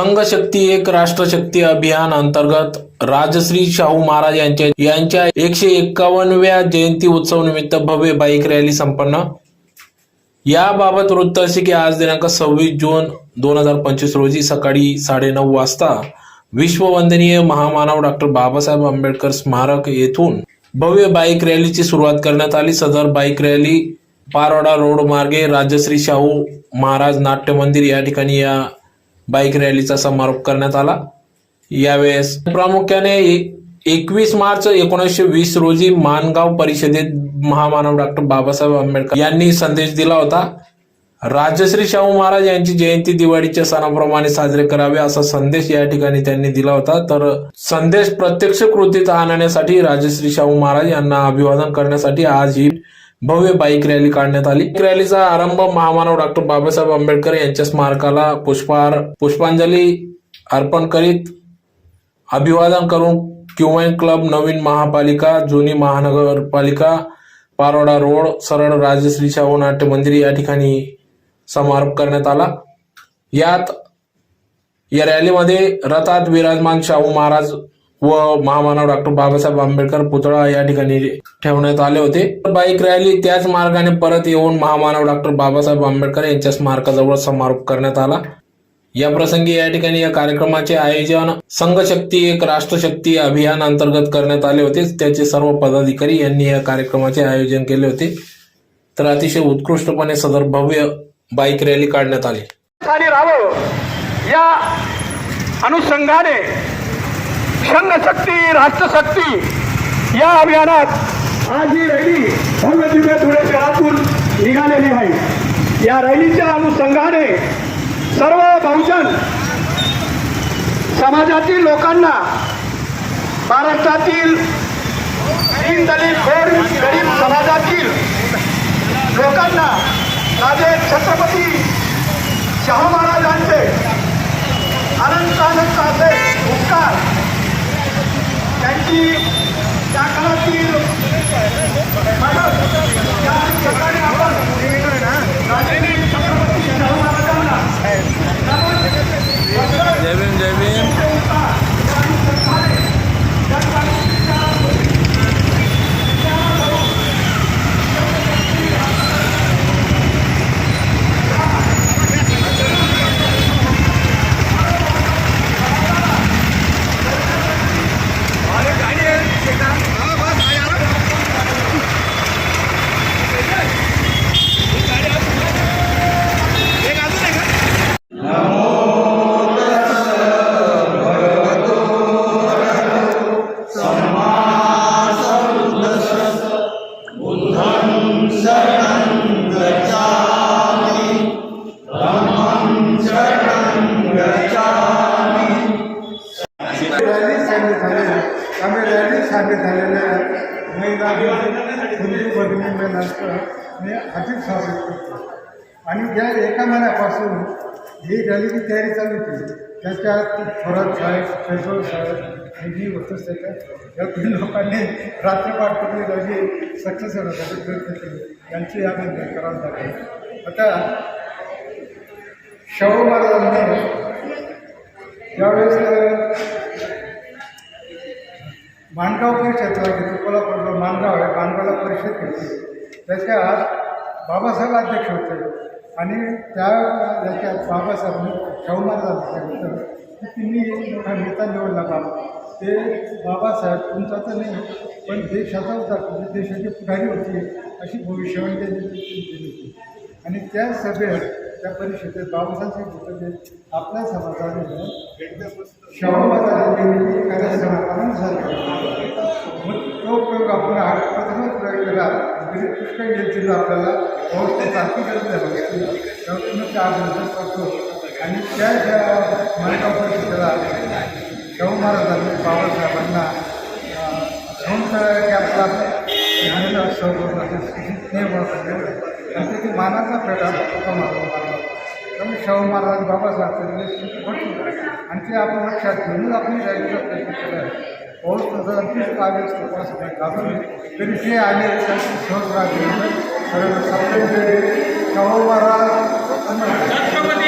संघशक्ती एक राष्ट्रशक्ती अभियान अंतर्गत राजश्री शाहू महाराज यांच्या यांच्या एकशे एक्कावन्नव्या जयंती उत्सव निमित्त भव्य बाईक रॅली संपन्न. याबाबत वृत्त असे की आज दिनांक सव्वीस जून दोन हजार पंचवीस रोजी सकाळी साडेनऊ वाजता विश्ववंदनीय महामानव डॉक्टर बाबासाहेब आंबेडकर स्मारक येथून भव्य बाईक रॅलीची सुरुवात करण्यात आली. सदर बाईक रॅली पारवाडा रोड मार्गे राजश्री शाहू महाराज नाट्य मंदिर या ठिकाणी या बाईक रॅलीचा समारोप करण्यात आला. यावेळेस प्रामुख्याने एकवीस मार्च एकोणीसशे वीस रोजी मानगाव परिषदेत महामानव डॉक्टर बाबासाहेब आंबेडकर यांनी संदेश दिला होता. राजश्री शाहू महाराज यांची जयंती दिवाळीच्या सणाप्रमाणे साजरे करावे असा संदेश या ठिकाणी त्यांनी दिला होता. तर संदेश प्रत्यक्ष कृतीत आणण्यासाठी राजश्री शाहू महाराज यांना अभिवादन करण्यासाठी आज ही भव्य बाईक रॅली काढण्यात आली. रॅलीचा आरंभ महामानव डॉक्टर बाबासाहेब आंबेडकर यांच्या स्मारकाला पुष्पहार पुष्पांजली अर्पण करीत अभिवादन करून क्युमाइन क्लब नवीन महापालिका जुनी महानगरपालिका पारोडा रोड सरळ राजश्री शाहू नाट्य मंदिर या ठिकाणी समारोप करण्यात आला. यात या रॅलीमध्ये रथात विराजमान शाहू महाराज व महामानव डॉक्टर बाबासाहेब आंबेडकर पुतळा या ठिकाणी ठेवण्यात आले होते. बाईक रॅली त्याच मार्गाने परत येऊन महामानव डॉक्टर बाबासाहेब आंबेडकर यांच्या स्मारकाजवळ समारोप करण्यात आला. या प्रसंगी या ठिकाणी या कार्यक्रमाचे आयोजन संघशक्ती एक राष्ट्रशक्ती अभियान अंतर्गत करण्यात आले होते. त्याचे सर्व पदाधिकारी यांनी या कार्यक्रमाचे आयोजन केले होते. तर अतिशय उत्कृष्टपणे सदर भव्य बाईक रॅली काढण्यात आली. आणि या अनुषंगाने संघशक्ती राष्ट्रशक्ती या अभियानात आज ही रॅली भव्य दिव्य धुळे शहरातून निघालेली आहे. या रॅलीच्या अनुषंगाने सर्व बहुजन समाजातील लोकांना महाराष्ट्रातील दीन दलित गोर गरीब समाजातील लोकांना राजे छत्रपती शाहू महाराजांचे अनंत अनंत असे उपकार त्यांची त्या काळातील मदत या ठिकाणी आपण राजे छत्रपती शाहू महाराजांना जय भीम जय भीम रॅली सामील झालेल्या आम्ही रॅली सामील झालेल्या महिला मुली भगिनी महिलांचं मी अधिक स्वागत करतो आणि ज्या एका महिन्यापासून ही रॅलीची तयारी चालू केली त्याच्यात थोरात साहेब पेट्रोल साहेब ही जी होतं त्याच्यात या तीन लोकांनी रात्रपाठ करून त्याची सक्सेस होण्यासाठी प्रयत्न केले. यांची अभिनंदन करावं लागेल. आता शाहू महाराजांनी ज्यावेळेस माणगाव परिषद घेतली कोल्हापूरला माणगाव आहे माणगावला परिषद घेतली. त्याच्यात बाबासाहेब अध्यक्ष होते. आणि त्या याच्यात बाबासाहेबांनी शाहू महाराजांनी की तिन्ही मोठा नेता निवडला बाबा. ते बाबासाहेब तुमचा तर नाही पण देशाचा होता म्हणजे देशाची पुढारी होती अशी भविष्यवाणी त्यांनी केली होती. आणि त्या सभेत त्या परिषदेत बाबासाहेब होते आपल्या समाजाने शाहू कार्यक्रमाला झाला मग तो प्रयोग आपण प्रथमच प्रयोग केला. म्हणजे पुष्कळ येतील आपल्याला अवस्था सारखी गरज आहे चार दिवसात करतो आणि त्या ज्या मराठा परिषदेला शाहू महाराजांनी बाबासाहेबांना संत कॅम्पला घालेलं सहभाग आणि ते मानाचा फेटा होता मारला त्यामुळे शाहू महाराज बाबासाहेब आणि ते आपण लक्षात घेऊनच आपण जायचा प्रयत्न केला पाऊस तसं अगदीच कार्य असतो असं तरी ते आले त्यांची सहज राग घेऊन कारण शाहू महाराज